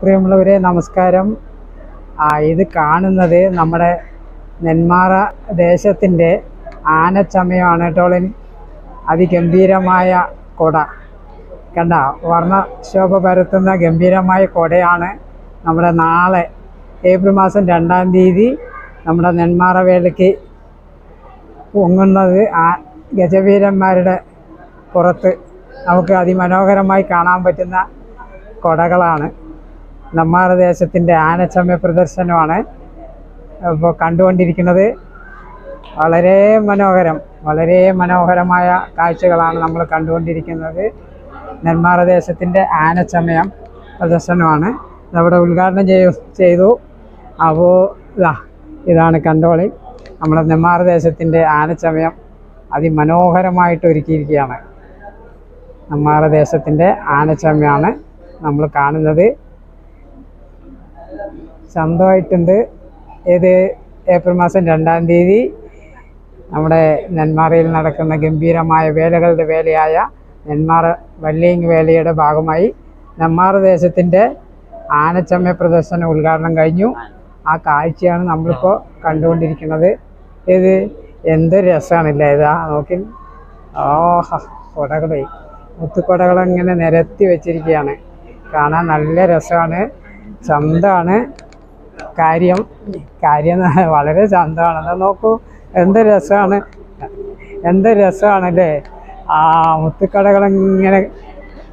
പ്രിയമുള്ളവരെ നമസ്കാരം. ഇത് കാണുന്നത് നമ്മുടെ നെന്മാറ ദേശത്തിന്റെ ആനച്ചമയമാണ് കേട്ടോളിൻ അതിഗംഭീരമായ കൊട. കണ്ട വർണശോഭ പരത്തുന്ന ഗംഭീരമായ കൊടയാണ് നമ്മുടെ നാളെ ഏപ്രിൽ മാസം രണ്ടാം തീയതി നമ്മുടെ നെന്മാറ വേലയ്ക്ക് പൊങ്ങുന്നത്. ആ ഗജവീരന്മാരുടെ പുറത്ത് നമുക്ക് അതിമനോഹരമായി കാണാൻ പറ്റുന്ന കൊടകളാണ്. നെന്മാറ ദേശത്തിന്റെ ആനച്ചമയ പ്രദർശനമാണ് ഇപ്പോൾ കണ്ടുകൊണ്ടിരിക്കുന്നത്. വളരെ മനോഹരം വളരെ മനോഹരമായ കാഴ്ചകളാണ് നമ്മൾ കണ്ടുകൊണ്ടിരിക്കുന്നത്. നെന്മാറ ദേശത്തിന്റെ ആനച്ചമയം പ്രദർശനമാണ്. ഇതവിടെ ഉദ്ഘാടനം ചെയ്തു. അപ്പോൾ ഇതാ ഇതാണ് കണ്ടോളി. നമ്മുടെ നെന്മാറ ദേശത്തിന്റെ ആനച്ചമയം അതിമനോഹരമായിട്ട് ഒരുക്കിയിരിക്കുകയാണ്. നെന്മാറ ദേശത്തിന്റെ ആനച്ചമയമാണ് നമ്മൾ കാണുന്നത്. സ്വന്തമായിട്ടുണ്ട് ഏത് ഏപ്രിൽ മാസം രണ്ടാം തീയതി നമ്മുടെ നെന്മാറയിൽ നടക്കുന്ന ഗംഭീരമായ വേലകളുടെ വേലയായ നെന്മാറ വല്ലിങ് വേലയുടെ ഭാഗമായി നെന്മാറ ദേശത്തിന്റെ ആനച്ചമ്മ പ്രദർശനം ഉദ്ഘാടനം കഴിഞ്ഞു. ആ കാഴ്ചയാണ് നമ്മളിപ്പോൾ കണ്ടുകൊണ്ടിരിക്കുന്നത്. ഇത് എന്ത് രസമാണില്ലേ ഇതാ? നോക്കി. ഓഹ കൊടകളെ. മുത്തുകൊടകളിങ്ങനെ നിരത്തി വെച്ചിരിക്കുകയാണ്. കാണാൻ നല്ല രസമാണ്. ചന്തമാണ്. കാര്യം കാര്യം വളരെ ചന്തമാണ് എന്നാൽ നോക്കൂ. എന്ത് രസമാണ്. എന്ത് രസമാണല്ലേ? ആ മുത്തുക്കടകളിങ്ങനെ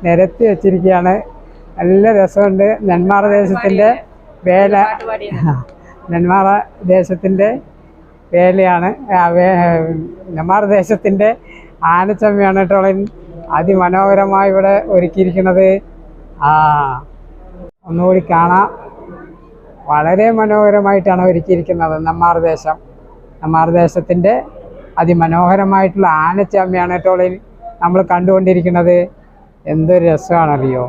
നിരത്തി വെച്ചിരിക്കുകയാണ്. നല്ല രസമുണ്ട്. നെന്മാറ ദേശത്തിന്റെ വേല. നെന്മാറ ദേശത്തിന്റെ വേലയാണ്. നെന്മാറ ദേശത്തിന്റെ ആനച്ചമ്മയാണ് കേട്ടോ അതിമനോഹരമായി ഇവിടെ ഒരുക്കിയിരിക്കുന്നത്. ആ ഒന്നുകൂടി കാണാം. വളരെ മനോഹരമായിട്ടാണ് ഒരുക്കിയിരിക്കുന്നത് നമ്മാർദേശം നമ്മാർദേശത്തിന്റെ അതിമനോഹരമായിട്ടുള്ള ആനച്ചാമ്യാണ് ടോളിൽ നമ്മൾ കണ്ടുകൊണ്ടിരിക്കുന്നത്. എന്തൊരു രസമാണറിയോ?